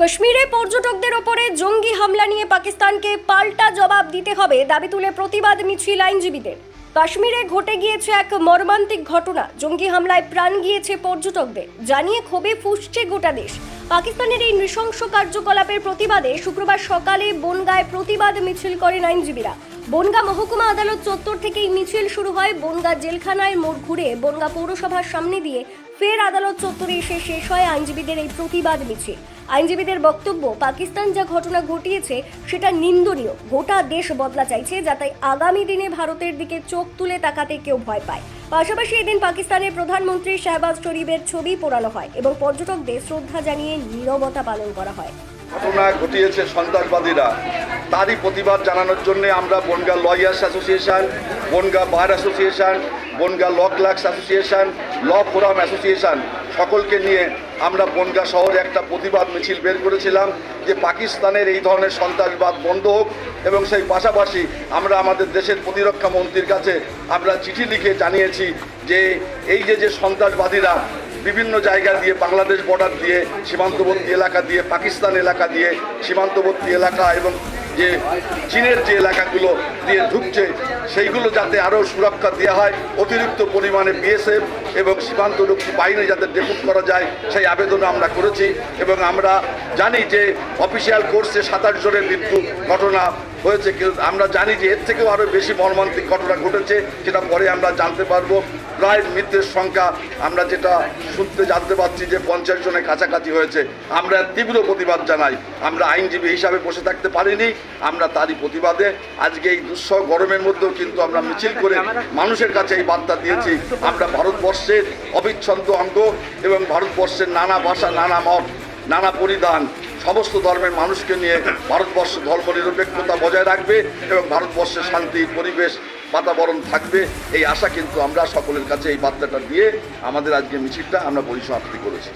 কাশ্মীরে পর্যটকদের ওপরে জঙ্গি হামলা নিয়ে পাকিস্তানকে পাল্টা জবাব দিতে হবে দাবি তুলে প্রতিবাদ মিছিল আইনজীবীদের। কাশ্মীরে ঘটে গিয়েছে এক মর্মান্তিক ঘটনা। জঙ্গি হামলায় প্রাণ গিয়েছে পর্যটকদের। জানিয়ে ক্ষোভে ফুসছে গোটা দেশ। পাকিস্তানের এই নৃশংস কার্যকলাপের প্রতিবাদে শুক্রবার সকালে বনগায় প্রতিবাদ মিছিল করেন আইনজীবীরা। বনগা মহকুমা আদালত চত্বর থেকে এই মিছিল শুরু হয়। বনগা জেলখানায় মোড় ঘুরে বনগা পৌরসভার সামনে দিয়ে ফের আদালত চত্বরে এসে শেষ হয় আইনজীবীদের এই প্রতিবাদ মিছিল। আইনজীবীদের বক্তব্য, পাকিস্তান যা ঘটনা ঘটিয়েছে সেটা নিন্দনীয়। গোটা দেশ বদলা চাইছে যাতে আগামী দিনে ভারতের দিকে চোখ তুলে তাকাতে কেউ ভয় পায়। পাশাপাশি এদিন পাকিস্তানের প্রধানমন্ত্রী শাহবাজ শরীফের ছবি পোড়ানো হয় এবং পর্যটকদের শ্রদ্ধা জানিয়ে নীরবতা পালন করা হয়। ঘটনা ঘটিয়েছে সন্ত্রাসবাদীরা। তারই প্রতিবাদ জানানোর জন্য আমরা Bangaon lawyers association, Bangaon bar association, Bangaon law clerks association, law forum association সকলকে নিয়ে আমরা বনগা শহরে একটা প্রতিবাদ মিছিল বের করেছিলাম যে পাকিস্তানের এই ধরনের সন্ত্রাসবাদ বন্ধ হোক এবং সেই পাশাপাশি আমরা আমাদের দেশের প্রতিরক্ষা মন্ত্রীর কাছে আমরা চিঠি লিখে জানিয়েছি যে এই যে যে সন্ত্রাসবাদীরা বিভিন্ন জায়গা দিয়ে বাংলাদেশ বর্ডার দিয়ে সীমান্তবর্তী এলাকা দিয়ে, পাকিস্তান এলাকা দিয়ে সীমান্তবর্তী এলাকা এবং যে চীনের যে এলাকাগুলো দিয়ে ঢুকছে, সেইগুলো যাতে আরও সুরক্ষা দেওয়া হয়, অতিরিক্ত পরিমাণে বিএসএফ এবং সীমান্ত সীমান্তরক্ষী বাহিনী যাতে ডেপুট করা যায়, সেই আবেদন আমরা করেছি এবং আমরা জানি যে অফিসিয়াল কোর্সে সাতাশ জনের মৃত্যু ঘটনা হয়েছে, কিন্তু আমরা জানি যে এর থেকেও আরও বেশি মর্মান্তিক ঘটনা ঘটেছে সেটা পরে আমরা জানতে পারব। প্রায় মৃত্যুর সংখ্যা আমরা যেটা শুনতে জানতে পারছি যে পঞ্চাশ জনের কাছাকাছি হয়েছে। আমরা তীব্র প্রতিবাদ জানাই। আমরা আইনজীবী হিসাবে বসে থাকতে পারিনি, আমরা তারই প্রতিবাদে। আজকে এই দুঃসহ গরমের মধ্যেও কিন্তু আমরা মিছিল করে মানুষের কাছে এই বার্তা দিয়েছি। আমরা ভারতবর্ষের অবিচ্ছন্দ অঙ্গ এবং ভারতবর্ষের নানা ভাষা, নানা মত, নানা পরিধান। সমস্ত ধর্মের মানুষকে নিয়ে ভারতবর্ষ ধর্ম নিরপেক্ষতা বজায় রাখবে এবং ভারতবর্ষে শান্তি, পরিবেশ, বাতাবরণ থাকবে। এই আশা কিন্তু আমরা সকলের কাছে এই বার্তাটা দিয়ে আমাদের আজকে মিছিলটা আমরা পরিসমাপ্তি করেছি।